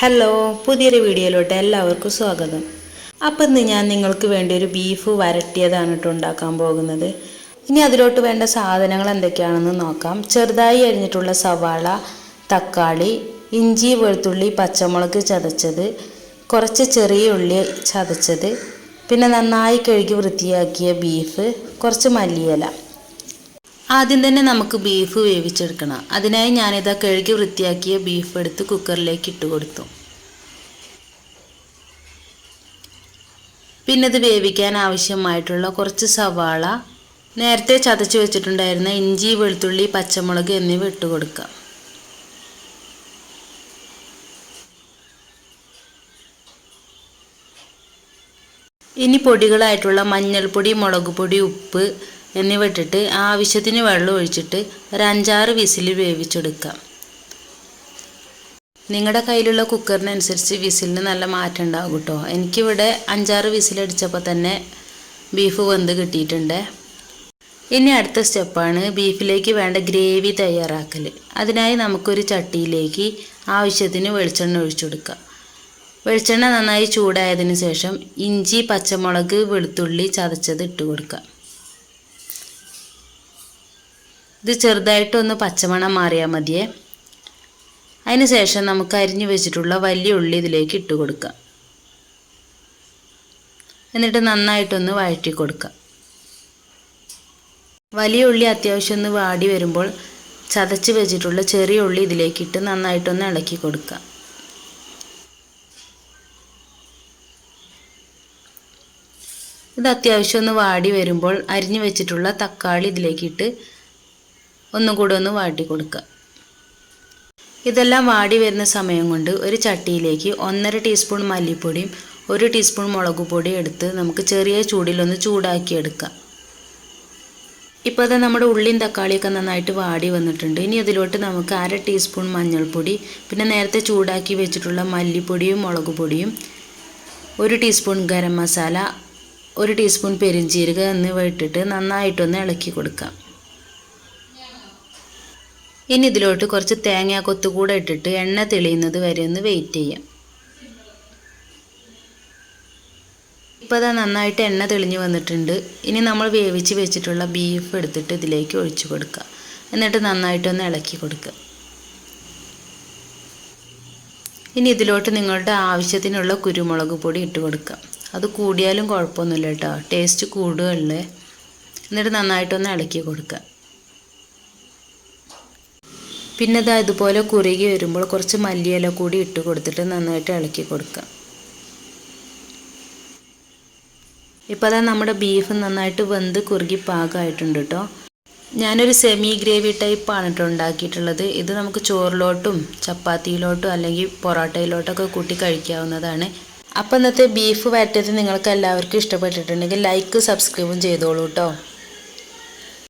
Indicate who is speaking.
Speaker 1: Hello പുതിയൊരു വീഡിയോയിലോട്ട് എല്ലാവർക്കും സ്വാഗതം. അപ്പം ഇന്ന് ഞാൻ നിങ്ങൾക്ക് വേണ്ടി ഒരു ബീഫ് വരട്ടിയതാണ് കേട്ടോ ഉണ്ടാക്കാൻ പോകുന്നത്. ഇനി അതിലോട്ട് വേണ്ട സാധനങ്ങൾ എന്തൊക്കെയാണെന്ന് നോക്കാം. ചെറുതായി അരിഞ്ഞിട്ടുള്ള സവാള തക്കാളി ഇഞ്ചി വെളുത്തുള്ളി പച്ചമുളക് ചതച്ചത് കുറച്ച് ചെറിയ ഉള്ളി ചതച്ചത് പിന്നെ നന്നായി കഴുകി വൃത്തിയാക്കിയ ബീഫ് കുറച്ച് മല്ലിയില. ആദ്യം തന്നെ നമുക്ക് ബീഫ് വേവിച്ചെടുക്കണം. അതിനായി ഞാനിതാ കഴുകി വൃത്തിയാക്കിയ ബീഫ് എടുത്ത് കുക്കറിലേക്ക് ഇട്ട് കൊടുത്തു. പിന്നെ ഇത് വേവിക്കാൻ ആവശ്യമായിട്ടുള്ള കുറച്ച് സവാള നേരത്തെ ചതച്ച് വെച്ചിട്ടുണ്ടായിരുന്ന ഇഞ്ചി വെളുത്തുള്ളി പച്ചമുളക് എന്നിവ ഇട്ട് കൊടുക്കാം. ഇനി പൊടികളായിട്ടുള്ള മഞ്ഞൾപ്പൊടി മുളക് പൊടി ഉപ്പ് എന്നിവ ഇട്ടിട്ട് ആവശ്യത്തിന് വെള്ളം ഒഴിച്ചിട്ട് ഒരു അഞ്ചാറ് വിസിൽ വേവിച്ചെടുക്കാം. നിങ്ങളുടെ കയ്യിലുള്ള കുക്കറിനനുസരിച്ച് വിസിലിന് നല്ല മാറ്റം ഉണ്ടാകും കേട്ടോ എനിക്കിവിടെ അഞ്ചാറ് വിസിലടിച്ചപ്പോൾ തന്നെ ബീഫ് വെന്ത് കിട്ടിയിട്ടുണ്ട്. ഇനി അടുത്ത സ്റ്റെപ്പാണ് ബീഫിലേക്ക് വേണ്ട ഗ്രേവി തയ്യാറാക്കൽ അതിനായി നമുക്കൊരു ചട്ടിയിലേക്ക് ആവശ്യത്തിന് വെളിച്ചെണ്ണ ഒഴിച്ചെടുക്കാം. വെളിച്ചെണ്ണ നന്നായി ചൂടായതിന് ശേഷം ഇഞ്ചി പച്ചമുളക് വെളുത്തുള്ളി ചതച്ചത് ഇട്ട് കൊടുക്കാം ഇത് ചെറുതായിട്ടൊന്ന് പച്ചമണം മാറിയാൽ മതിയേ. അതിന് ശേഷം നമുക്ക് അരിഞ്ഞു വെച്ചിട്ടുള്ള വലിയ ഉള്ളി ഇതിലേക്ക് ഇട്ട് കൊടുക്കാം. എന്നിട്ട് നന്നായിട്ടൊന്ന് വഴറ്റി കൊടുക്കാം. വലിയ ഉള്ളി അത്യാവശ്യം ഒന്ന് വാടി വരുമ്പോൾ ചതച്ച് വെച്ചിട്ടുള്ള ചെറിയ ഉള്ളി ഇതിലേക്കിട്ട് നന്നായിട്ടൊന്ന് ഇളക്കി കൊടുക്കാം. ഇത് അത്യാവശ്യം ഒന്ന് വാടി വരുമ്പോൾ അരിഞ്ഞു വെച്ചിട്ടുള്ള തക്കാളി ഇതിലേക്കിട്ട് ഒന്നും കൂടെ ഒന്ന് വാട്ടി കൊടുക്കുക. ഇതെല്ലാം വാടി വരുന്ന സമയം കൊണ്ട് ഒരു ചട്ടിയിലേക്ക് ഒന്നര ടീസ്പൂൺ മല്ലിപ്പൊടിയും ഒരു ടീസ്പൂൺ മുളക് പൊടിയും എടുത്ത് നമുക്ക് ചെറിയ ചൂടിലൊന്ന് ചൂടാക്കി എടുക്കാം. ഇപ്പോൾ അത് നമ്മുടെ ഉള്ളിയും തക്കാളിയൊക്കെ നന്നായിട്ട് വാടി വന്നിട്ടുണ്ട്. ഇനി അതിലോട്ട് നമുക്ക് അര ടീസ്പൂൺ മഞ്ഞൾപ്പൊടി പിന്നെ നേരത്തെ ചൂടാക്കി വെച്ചിട്ടുള്ള മല്ലിപ്പൊടിയും മുളക് പൊടിയും ഒരു ടീസ്പൂൺ ഗരം മസാല ഒരു ടീസ്പൂൺ പെരിഞ്ചീരകം എന്നിവ ഇട്ടിട്ട് നന്നായിട്ടൊന്ന് ഇളക്കി കൊടുക്കാം. ഇനി ഇതിലോട്ട് കുറച്ച് തേങ്ങ കൊത്തുകൂടെ ഇട്ടിട്ട് എണ്ണ തെളിയുന്നത് വരെ ഒന്ന് വെയിറ്റ് ചെയ്യാം. ഇപ്പോൾ അത് നന്നായിട്ട് എണ്ണ തെളിഞ്ഞു വന്നിട്ടുണ്ട്. ഇനി നമ്മൾ വേവിച്ച് വെച്ചിട്ടുള്ള ബീഫ് എടുത്തിട്ട് ഇതിലേക്ക് ഒഴിച്ചു കൊടുക്കുക. എന്നിട്ട് നന്നായിട്ടൊന്ന് ഇളക്കി കൊടുക്കുക. ഇനി ഇതിലോട്ട് നിങ്ങളുടെ ആവശ്യത്തിനുള്ള കുരുമുളക് പൊടി ഇട്ട് കൊടുക്കുക. അത് കൂടിയാലും കുഴപ്പമൊന്നുമില്ല കേട്ടോ. ടേസ്റ്റ് കൂടുകയല്ലേ. എന്നിട്ട് നന്നായിട്ടൊന്ന് ഇളക്കി കൊടുക്കുക. പിന്നെ ഇതാ ഇതുപോലെ കുറുകി വരുമ്പോൾ കുറച്ച് മല്ലിയില കൂടി ഇട്ട് കൊടുത്തിട്ട് നന്നായിട്ട് ഇളക്കി കൊടുക്കുക. ഇപ്പോൾ അതാ നമ്മുടെ ബീഫ് നന്നായിട്ട് വെന്ത് കുറുകി പാകമായിട്ടുണ്ട് കേട്ടോ ഞാനൊരു സെമി ഗ്രേവി ടൈപ്പാണ് കേട്ടോ ഉണ്ടാക്കിയിട്ടുള്ളത്. ഇത് നമുക്ക് ചോറിലോട്ടും ചപ്പാത്തിയിലോട്ടും അല്ലെങ്കിൽ പൊറോട്ടയിലോട്ടൊക്കെ കൂട്ടി കഴിക്കാവുന്നതാണ്. അപ്പോൾ ഇന്നത്തെ ബീഫ് വരട്ടിയത് നിങ്ങൾക്ക് എല്ലാവർക്കും ഇഷ്ടപ്പെട്ടിട്ടുണ്ടെങ്കിൽ ലൈക്ക് സബ്സ്ക്രൈബും ചെയ്തോളൂ കേട്ടോ